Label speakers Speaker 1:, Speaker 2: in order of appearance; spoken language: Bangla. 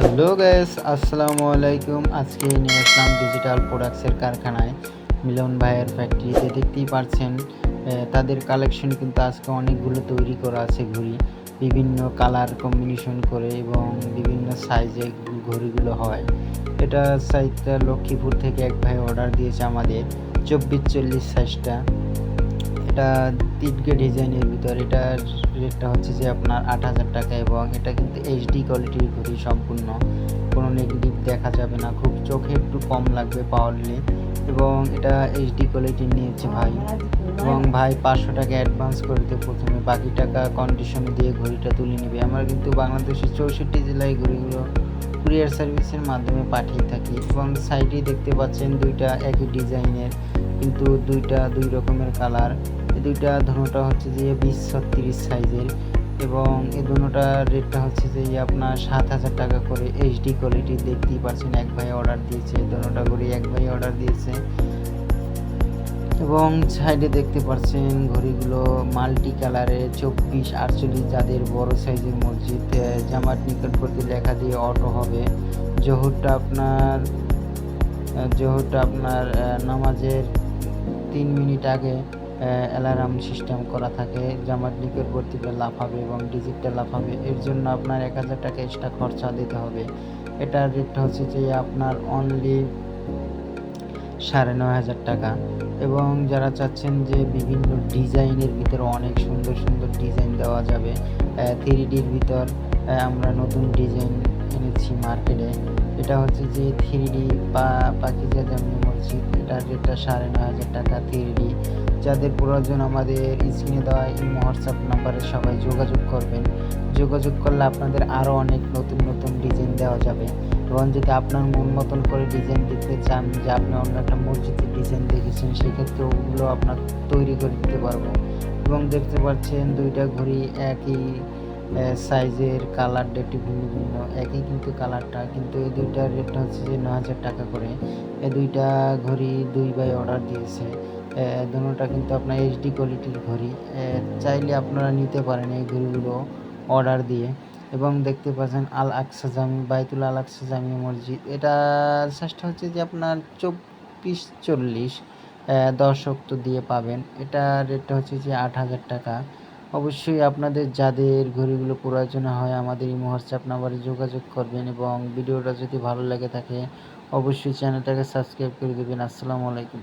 Speaker 1: হ্যালো গ্যাস আসসালামু আলাইকুম। আজকে নিয়ে আসলাম ডিজিটাল প্রোডাক্টসের কারখানায়। মিলন ভাইয়ের ফ্যাক্টরিতে দেখতেই পারছেন তাদের কালেকশন কিন্তু আজকে অনেকগুলো তৈরি করা আছে ঘড়ি। বিভিন্ন কালার কম্বিনেশন করে এবং বিভিন্ন সাইজে ঘড়িগুলো হয়। এটা সাইজটা লক্ষ্মীপুর থেকে এক ভাই অর্ডার দিয়েছে আমাদের, চব্বিশ চল্লিশ সাইজটা এটা তিনকে ডিজাইনের ভিতর, এটার রেটটা হচ্ছে যে আপনার আট হাজার টাকা এবং এটা কিন্তু এইচডি কোয়ালিটির ঘড়ি সম্পূর্ণ। কোনো নেগেটিভ দেখা যাবে না। খুব চোখে একটু কম লাগবে পাওয়ারলি এবং এটা এইচডি কোয়ালিটির নিয়েছে ভাই। এবং ভাই পাঁচশো টাকা অ্যাডভান্স করে দিতে প্রথমে। বাকি টাকা কন্ডিশনে দিয়ে ঘড়িটা তুলে নেবে। আমরা কিন্তু বাংলাদেশের চৌষট্টি জেলায় ঘড়িগুলো কুরিয়ার সার্ভিসের মাধ্যমে পাঠিয়ে থাকি এবং সাইডে দেখতে পাচ্ছেন দুইটা একই ডিজাইনের কিন্তু দুইটা দুই রকমের কালার এই দুইটা ধনুটা হচ্ছে যে বিশ ছত্রিশ সাইজের এবং এই ধনুটার রেটটা হচ্ছে যে আপনার সাত হাজার টাকা করে এইচডি কোয়ালিটি দেখতেই পাচ্ছেন, এক ভাই অর্ডার দিয়েছে ধনুটা করে এক ভাই অর্ডার দিয়েছে। এবং সাইডে দেখতে পাচ্ছেন ঘড়িগুলো মাল্টি কালারে চব্বিশ আটচল্লিশ যাদের বড় সাইজের মসজিদ জামাত নিকটবর্তী লেখা দিয়ে অটো হবে। জহুরটা আপনার জহুরটা আপনার নামাজের তিন মিনিট আগে অ্যালার্ম সিস্টেম করা থাকে, জামাত নিকটবর্তীতে লাফাবে এবং ডিজিটটা লাফাবে এর জন্য আপনার এক হাজার টাকা এক্সট্রা খরচা দিতে হবে। এটার রেটটা হচ্ছে যে আপনার অনলি সাড়ে নয় হাজার টাকা। এবং যারা চাচ্ছেন যে বিভিন্ন ডিজাইনের ভিতরে অনেক সুন্দর সুন্দর ডিজাইন দেওয়া যাবে থ্রি ডির ভিতর আমরা নতুন ডিজাইন এনেছি মার্কেটে। এটা হচ্ছে যে থ্রি ডি বা পাখিজা জামি মসজিদ, এটার রেটটা সাড়ে নয় হাজার টাকা থ্রি ডি যাদের প্রয়োজন আমাদের স্ক্রিনে দেওয়া এই হোয়াটসঅ্যাপ নাম্বারে সবাই যোগাযোগ করবেন। যোগাযোগ করলে আপনাদের আরও অনেক নতুন নতুন ডিজাইন দেওয়া যাবে। এবং যদি আপনার মন মতন করে ডিজাইন দিতে চান, যে আপনি অন্য একটা মসজিদের ডিজাইন দেখেছেন, সেক্ষেত্রে ওগুলো আপনার তৈরি করে দিতে পারব। এবং দেখতে পাচ্ছেন দুইটা ঘড়ি একই সাইজের কালারটা একটু ভিন্ন ভিন্ন। একই কিন্তু কালারটা কিন্তু এই দুইটার রেটটা হচ্ছে যে ন হাজার টাকা করে। এই দুইটা ঘড়ি দুই বাই অর্ডার দিয়েছে। দুটোটা কিন্তু আপনার এইচডি কোয়ালিটির ঘড়ি। চাইলে আপনারা নিতে পারেন এই ঘড়িগুলো অর্ডার দিয়ে। এবং দেখতে পাচ্ছেন আল আকসা জামি বাইতুল আল আকসা জামি মসজিদ। এটা সাইজটা হচ্ছে যে আপনার চব্বিশ চল্লিশ দর্শক তো দিয়ে পাবেন। এটা রেটটা হচ্ছে যে আট হাজার টাকা। অবশ্যই আপনাদের যাদের ঘড়িগুলো প্রয়োজন হয় আমাদের এই হোয়াটসঅ্যাপ নাম্বারে যোগাযোগ করবেন এবং ভিডিওটা যদি ভালো লেগে থাকে, অবশ্যই চ্যানেলটাকে সাবস্ক্রাইব করে দেবেন। আসসালামু আলাইকুম।